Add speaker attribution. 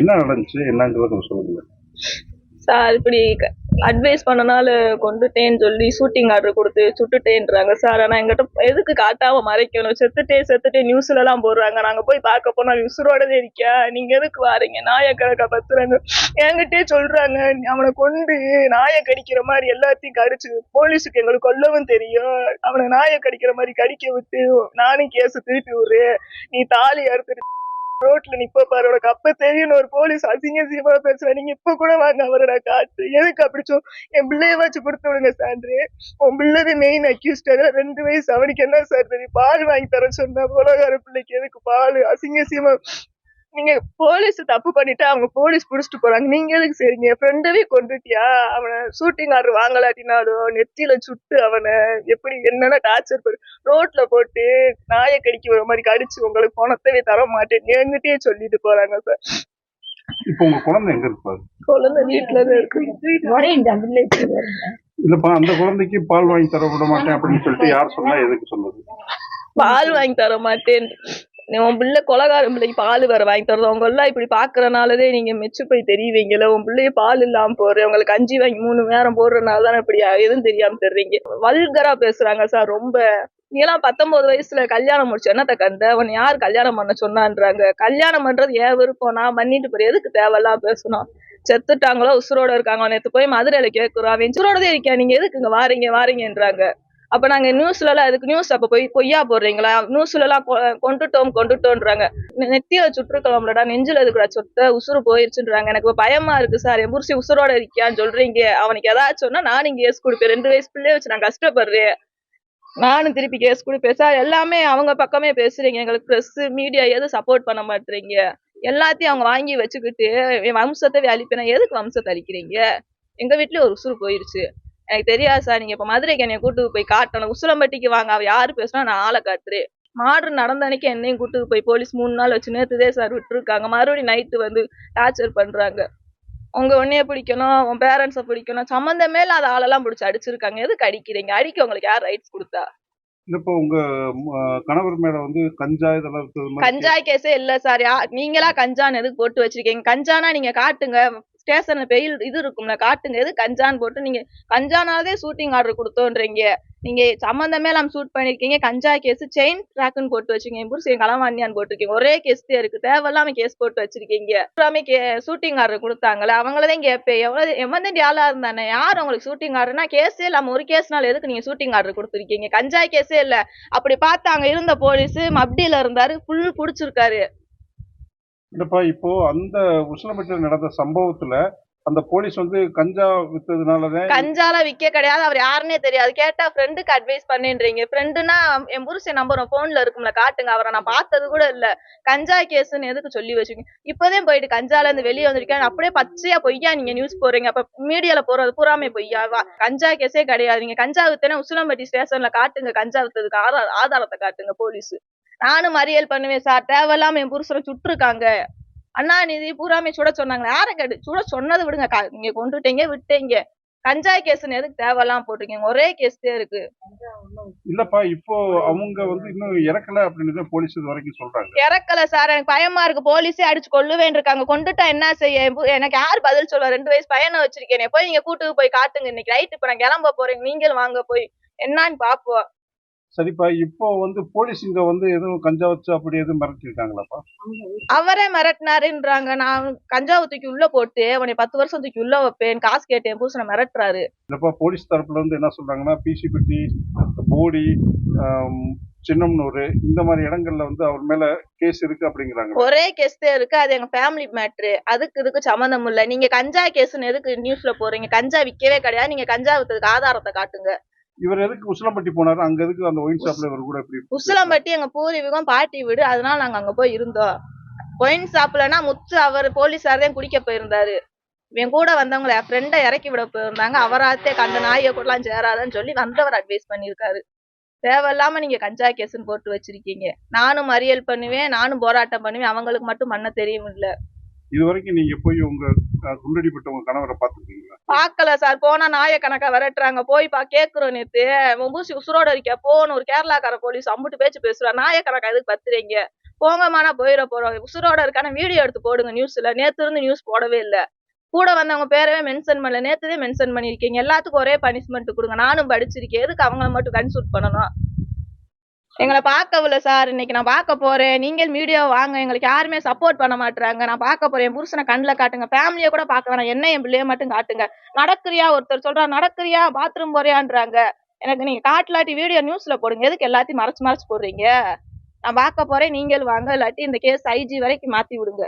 Speaker 1: என்ன நடந்துச்சு? என்னங்கிறத கொஞ்சம் சொல்லுங்க.
Speaker 2: சார் இப்படி அட்வைஸ் பண்ணனால கொண்டுட்டேன்னு சொல்லி ஷூட்டிங் ஆர்டர் கொடுத்து சுட்டுட்டேன்றாங்க சார். ஆனா எங்கிட்ட எதுக்கு காட்டாம மறைக்கணும்? செத்துட்டே செத்துட்டே நியூஸ்ல எல்லாம் போடுறாங்க. நாங்க போய் பார்க்க போனா உசுரோடதே இருக்கியா நீங்க எதுக்கு வாரீங்க? நாயை கணக்கா பத்துறாங்க. என்கிட்டே சொல்றாங்க. அவனை கொண்டு நாயை கடிக்கிற மாதிரி எல்லாத்தையும் கடிச்சு போலீஸுக்கு எங்களுக்கு கொல்லவும் தெரியும். அவனை நாயை கடிக்கிற மாதிரி கடிக்க விட்டு நானும் கேஸ் திருப்பி விடுறேன். நீ தாலி அறுத்துட்டு ரோட்ல நிப்ப பாரு உனக்கு அப்ப தெரியும் ஒரு போலீஸ் அசிங்க அசிங்கமா பேசுறேன் நீங்க இப்ப கூட வாங்க அவரை நான் காட்டு எதுக்கு அப்படி என் பிள்ளைய வச்சு கொடுத்து விடுங்க சான்று. உன் பிள்ளை மெயின் அக்யூஸ்ட் ரெண்டு வயசு அவனுக்கு என்ன சார் தெரியும்? பால் வாங்கி தர சொன்னா உலகார பிள்ளைக்கு எதுக்கு பால்? அசிங்க அசிங்கமா நீங்க போலீஸ் தப்பு பண்ணிட்டா அவங்க போலீஸ் புடிச்சிட்டு போறாங்க. நீங்க எதுக்கு சரிங்க ஃப்ரெண்டவே கொண்டுட்டியா அவனை ஷூட்டிங் ஆர்டர் வாங்கலாட்டினாலும் நெத்தியில சுட்டு அவனை எப்படி என்னென்ன டார்ச்சர் பண்ணு ரோட்ல போட்டு நாயை கடிக்க வர மாதிரி கடிச்சு உங்களுக்கு பணத்தவே தர மாட்டேன் என்கிட்டயே சொல்லிட்டு போறாங்க சார்
Speaker 1: இப்போ உங்க குழந்தை எங்க இருப்பாரு
Speaker 2: குழந்தை வீட்டுல தான் இருக்கு.
Speaker 1: இல்லப்பா அந்த குழந்தைக்கு பால் வாங்கி தர விட மாட்டேன் அப்படின்னு சொல்லிட்டு யார் சொன்னா எதுக்கு சொன்னது
Speaker 2: பால் வாங்கி தர மாட்டேன் உன் பிள்ளை கொலகாரம் பிள்ளைக்கு பால் வேற வாங்கி தரது. அவங்க எல்லாம் இப்படி பாக்குறனாலதே நீங்க மெச்சு போய் தெரியவீங்கல்ல. உன் பிள்ளைய பால் இல்லாம போடுற உங்களுக்கு கஞ்சி வாங்கி மூணு நேரம் போடுறதுனால தானே இப்படி எதுவும் தெரியாம தெரிறீங்க. வல்கரா பேசுறாங்க சார் ரொம்ப நீலாம் பத்தொன்பது வயசுல கல்யாணம் முடிச்சு. என்னத்த கந்த உன் யார் கல்யாணம் பண்ண சொன்னான்றாங்க? கல்யாணம் பண்றது ஏன் விருப்பம். நான் பண்ணிட்டு போற எதுக்கு தேவையெல்லாம் பேசணும்? செத்துட்டாங்களோ உசுரோட இருக்காங்க. நேற்று போய் மதுரையில கேட்குறோம் அவன் உசுரோடதே இருக்கியா நீங்க எதுக்கு இங்க வாரீங்க? வாரீங்கன்றாங்க. அப்ப நாங்க நியூஸ்லலாம் அதுக்கு நியூஸ் அப்ப போய் பொய்யா போடுறீங்களா? நியூஸ்ல எல்லாம் கொண்டுட்டோம் கொண்டுட்டோன்றாங்க நெத்திய நெத்தியில சுற்றுக்கலாம்லடா நெஞ்சில எதுக்குடா சொத்த? உசுறு போயிருச்சுன்றாங்க. எனக்கு பயமா இருக்கு சார். என் புருஷன் உசுரோட இருக்கியான்னு சொல்றீங்க. அவனுக்கு ஏதாச்சும் சொன்னா நான் இங்க கேஸ் கொடுப்பேன். ரெண்டு வயசு பிள்ளைய வச்சு நான் கஷ்டப்படுறேன். நானும் திருப்பி கேஸ் கொடுப்பேன். சார் எல்லாமே அவங்க பக்கமே பேசுறீங்க. எங்களுக்கு ப்ரெஸ் மீடியா எதுவும் சப்போர்ட் பண்ண மாட்டீங்க எல்லாத்தையும் அவங்க வாங்கி வச்சுக்கிட்டு என் வம்சத்தை அழிப்பேன். எதுக்கு வம்சத்தை அழிக்கிறீங்க? எங்க வீட்லயும் ஒரு உசுறு போயிருச்சு. எனக்கு தெரியாது சார் நீங்க இப்ப மதுரைக்கு என்னை கூட்டு போய் காட்டணும். உசுலம்பட்டிக்கு வாங்க. அவ யாரு பேசுனா நான் ஆளை காட்டுறேன். மாடு நடந்த அன்னைக்கு என்னையும் கூட்டு போய் போலீஸ் மூணு நாள் வச்சு நேத்துதே சார் விட்டுருக்காங்க. மறுபடியும் நைட்டு வந்து டார்ச்சர் பண்றாங்க. உங்க உன்னைய பிடிக்கணும் உன் பேரண்ட்ஸை பிடிக்கணும். சம்மந்தமே இல்லாத ஆளெல்லாம் பிடிச்சி அடிச்சிருக்காங்க. எதுக்கு அடிக்கிறீங்க? அடிக்க உங்களுக்கு யார் ரைட்ஸ் கொடுத்தா?
Speaker 1: இப்போ உங்க கணவர் மேல வந்து கஞ்சா இதெல்லாம் இருக்கிறது
Speaker 2: கஞ்சாய் கேஸே இல்ல சார். நீங்களா கஞ்சான்னு எதுக்கு போட்டு வச்சிருக்கீங்க? கஞ்சானா நீங்க காட்டுங்க. ஸ்டேஷன்ல பெயில் இது இருக்கும்ல காட்டுங்க. எது கஞ்சான்னு போட்டு நீங்க கஞ்சானாலே ஷூட்டிங் ஆர்டர் கொடுத்தோன்றீங்க. நீங்க சம்மந்தமே இல்லாம சூட் பண்ணிருக்கீங்க. கஞ்சா கேஸ் செயின் ட்ராக்குன்னு போட்டு வச்சிருக்கீங்க புருஷன் களவாண்டியான்னு போட்டிருக்கீங்க. ஒரே கேஸ் தான் இருக்கு. தேவையில்லாம கேஸ் போட்டு வச்சிருக்கீங்க. எல்லாமே ஷூட்டிங் ஆர்டர் கொடுத்தாங்களே. அவங்களதான் கேட்பேன். எவ்வளவு எமர்ஜென்சி ஆளா இருந்தானே? யார் உங்களுக்கு ஷூட்டிங் ஆர்டர்னா கேஸே இல்லாம ஒரு கேஸ்னால எதுக்கு நீங்க ஷூட்டிங் ஆர்டர் கொடுத்துருக்கீங்க? கஞ்சா கேஸே இல்ல. அப்படி பார்த்தாங்க இருந்த போலீஸ் மப்டியில இருந்தாரு. ஃபுல் குடிச்சிருக்காரு
Speaker 1: இல்லப்பா இப்போ அந்த உசிலம்பட்டியில் நடந்த சம்பவத்துல அந்த போலீஸ் வந்து கஞ்சா வித்ததுனாலதான்
Speaker 2: கஞ்சால விக்க கிடையாது. அவர் யாருன்னே தெரியாது. கேட்டா ஃப்ரெண்டுக்கு அட்வைஸ் பண்ணின்றீங்க. ஃப்ரெண்டுனா என் புருஷன் நம்பர் போன்ல இருக்கும்ல காட்டுங்க. அவரை நான் பார்த்தது கூட இல்ல. கஞ்சா கேஸ்ன்னு எதுக்கு சொல்லி வச்சுக்கீங்க? இப்பதான் போயிட்டு கஞ்சால இருந்து வெளியே வந்திருக்கேன். அப்படியே பச்சையா பொய்யா நீங்க நியூஸ் போறீங்க அப்ப மீடியால போறது பூராமே பொய்யா. வா- கஞ்சா கேஸே கிடையாது. நீங்க கஞ்சா வித்தனா உசிலம்பட்டி ஸ்டேஷன்ல காட்டுங்க. கஞ்சா வித்ததுக்கு ஆதார ஆதாரத்தை காட்டுங்க போலீஸ் நானும் மறியல் பண்ணுவேன் சார் தேவையில்லாம என் புருஷனை சுட்டுருக்காங்க. அண்ணா நிதி பூராமே சுட சொன்னாங்களே. யாரை கேட்டு சுட சொன்னதை விடுங்க. நீங்க கொண்டுட்டீங்க விட்டீங்க கஞ்சா கேஸ்ன்னு எதுக்கு தேவையெல்லாம் போட்டிருக்கீங்க? ஒரே கேஸ் தான் இருக்கு.
Speaker 1: இல்லப்பா இப்போ அவங்க வந்து இன்னும் இறக்கல அப்படின்னு போலீஸ் இது வரைக்கும் சொல்றாங்க.
Speaker 2: இறக்கல சார். எனக்கு பயமா இருக்கு. போலீஸே அடிச்சு கொல்லுவேன் இருக்காங்க. கொண்டுட்டா என்ன செய்ய? எனக்கு யார் பதில் சொல்லுவா? ரெண்டு வயசு பையனை வச்சிருக்கேனே. போய் நீங்க கூட்டுக்கு போய் காட்டுங்க. இன்னைக்கு ரைட் இப்ப நான் கிளம்ப போறேன். நீங்களும் வாங்க போய். என்னன்னு பாப்போம்.
Speaker 1: சரிப்பா இப்போ வந்து போலீஸ் இங்க வந்து எதுவும் கஞ்சா வச்சு அப்படி எதுவும் மிரட்டிருக்காங்களாப்பா
Speaker 2: அவரே மிரட்டினாருன்றாங்க. நான் கஞ்சாவை தூக்கி உள்ள போட்டு அவனை பத்து வருஷம் தூக்கி உள்ள வைப்பேன் காசு கேட்டேன் புருஷனை மிரட்டுறாரு.
Speaker 1: இல்லப்பா போலீஸ் தரப்புல இருந்து என்ன சொல்றாங்கன்னா பிசிபட்டி போடி சின்னம்னூர் இந்த மாதிரி இடங்கள்ல வந்து அவர் மேல கேஸ் இருக்கு அப்படிங்கிறாங்க.
Speaker 2: ஒரே கேஸ் தான் இருக்கு. அது எங்க ஃபேமிலி மேட்ரு அதுக்கு இதுக்கு சம்மந்தம் இல்ல. நீங்க கஞ்சா கேஸ்னு எதுக்கு நியூஸ்ல போறீங்க? கஞ்சா விக்கவே கிடையாது. நீங்க கஞ்சா வித்ததுக்கு ஆதாரத்தை காட்டுங்க.
Speaker 1: இவர் எதுக்கு உசிலம்பட்டி போனாரு? அங்க எதுக்கு அந்த ஒயின் ஷாப்ல இவர் கூட எப்படி
Speaker 2: உசிலம்பட்டி எங்க பூர்வீகம் பாட்டி வீடு. அதனால நாங்க அங்க போய் இருந்தோம். ஒயின் ஷாப்லனா முத்து அவர் போலீஸார் தான் குடிக்க போயிருந்தாரு. என் கூட வந்தவங்கள என் ஃப்ரெண்டை இறக்கி விட போயிருந்தாங்க. அவராத்தே கண்ட நாயை கூடலாம் சேராதன்னு சொல்லி வந்தவர் அட்வைஸ் பண்ணியிருக்காரு. தேவையில்லாம நீங்க கஞ்சா கேஸ்ன்னு போட்டு வச்சிருக்கீங்க. நானும் மறியல் பண்ணுவேன் நானும் போராட்டம் பண்ணுவேன். அவங்களுக்கு மட்டும் பண்ண தெரியும் இல்லை
Speaker 1: இது வரைக்கும் நீங்க போய் உங்க குண்டடிப்பட்ட உங்க கணவரை பாத்துருக்கீங்களா
Speaker 2: பாக்கல சார். போனா நாய கணக்கா விரட்டுறாங்க. போய் பா கேக்குறோம் நேத்து. உன் பூசி உசுரோட இருக்க. போன ஒரு கேரளாக்கார போலீஸ் அம்புட்டு பேச்சு பேசுறா நாய கணக்கா எதுக்கு பத்துறீங்க? போங்கம்மா போயிட போறோம். உசுரோட இருக்கான வீடியோ எடுத்து போடுங்க நியூஸ்ல. நேத்து இருந்து நியூஸ் போடவே இல்ல. கூட வந்தவங்க பேரவே மென்ஷன் பண்ணல. நேத்துதே மென்ஷன் பண்ணிருக்கீங்க எல்லாத்துக்கும் ஒரே பனிஷ்மெண்ட் கொடுங்க. நானும் படிச்சிருக்கேன். எதுக்கு அவங்கள மட்டும் கன்சல்ட் பண்ணணும்? எங்களை பார்க்கவில்ல சார். இன்னைக்கு நான் பார்க்க போறேன். நீங்கள் வீடியோ வாங்க. எங்களுக்கு யாருமே சப்போர்ட் பண்ண மாட்டாங்க நான் பார்க்க போறேன். என் புருஷனை கண்ணில் காட்டுங்க. ஃபேமிலியை கூட பார்க்க வேணாம். என்ன என் பிள்ளைய மட்டும் காட்டுங்க. நடக்கிறியா? ஒருத்தர் சொல்றா நடக்கிறியா? பாத்ரூம் போறியான்றாங்க. எனக்கு நீங்க காட்டலாட்டி வீடியோ நியூஸ்ல போடுங்க. எதுக்கு எல்லாத்தையும் மறைச்சு மறைச்சு போடுறீங்க? நான் பார்க்க போறேன். நீங்கள் வாங்க. இல்லாட்டி இந்த கேஸ் ஐஜி வரைக்கும் மாத்தி விடுங்க.